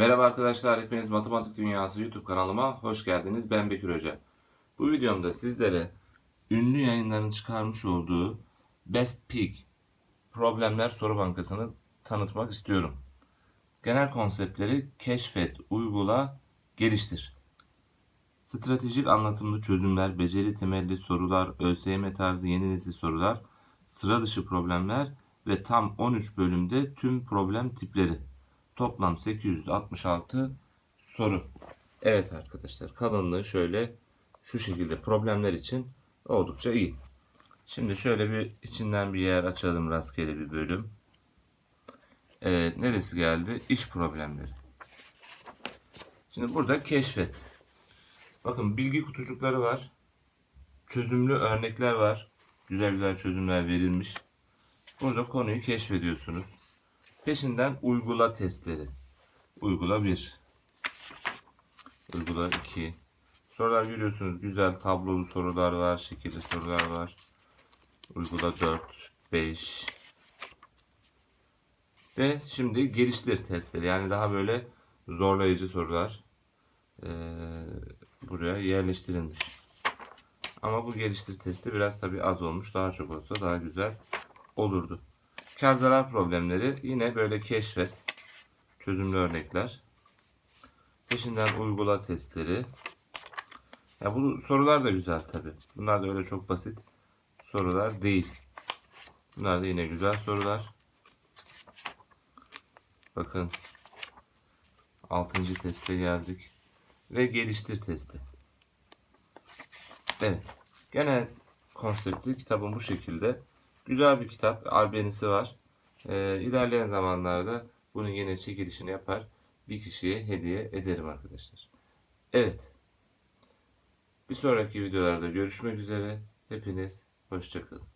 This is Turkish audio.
Merhaba arkadaşlar, hepiniz Matematik Dünyası YouTube kanalıma hoş geldiniz. Ben Bekir Hoca. Bu videomda sizlere ünlü yayınların çıkarmış olduğu Best Peak Problemler Soru Bankası'nı tanıtmak istiyorum. Genel konseptleri keşfet, uygula, geliştir. Stratejik anlatımlı çözümler, beceri temelli sorular, ÖSYM tarzı yeni nesil sorular, sıra dışı problemler ve tam 13 bölümde tüm problem tipleri. Toplam 866 soru. Evet arkadaşlar kalınlığı şöyle şu şekilde problemler için oldukça iyi. Şimdi şöyle bir içinden bir yer açalım rastgele bir bölüm. Evet neresi geldi? İş problemleri. Şimdi burada keşfet. Bakın bilgi kutucukları var. Çözümlü örnekler var. Güzel güzel çözümler verilmiş. Burada konuyu keşfediyorsunuz. Peşinden uygula testleri. Uygula 1. Uygula 2. Sorular görüyorsunuz. Güzel tablolu sorular var. Şekilli sorular var. Uygula 4, 5. Ve şimdi geliştir testleri. Yani daha böyle zorlayıcı sorular eee, buraya yerleştirilmiş. Ama bu geliştir testi biraz tabi az olmuş. Daha çok olsa daha güzel olurdu. Kar zarar problemleri yine böyle keşfet. Çözümlü örnekler. Peşinden uygula testleri. Ya bu sorular da güzel tabi. Bunlar da öyle çok basit sorular değil. Bunlar da yine güzel sorular. Bakın 6. teste geldik. Ve geliştir testi. Evet. Genel konsepti kitabın bu şekilde. Güzel bir kitap. Albenisi var. Ee, ilerleyen zamanlarda bunun yine çekilişini yapar. Bir kişiye hediye ederim arkadaşlar. Evet. Bir sonraki videolarda görüşmek üzere. Hepiniz hoşçakalın.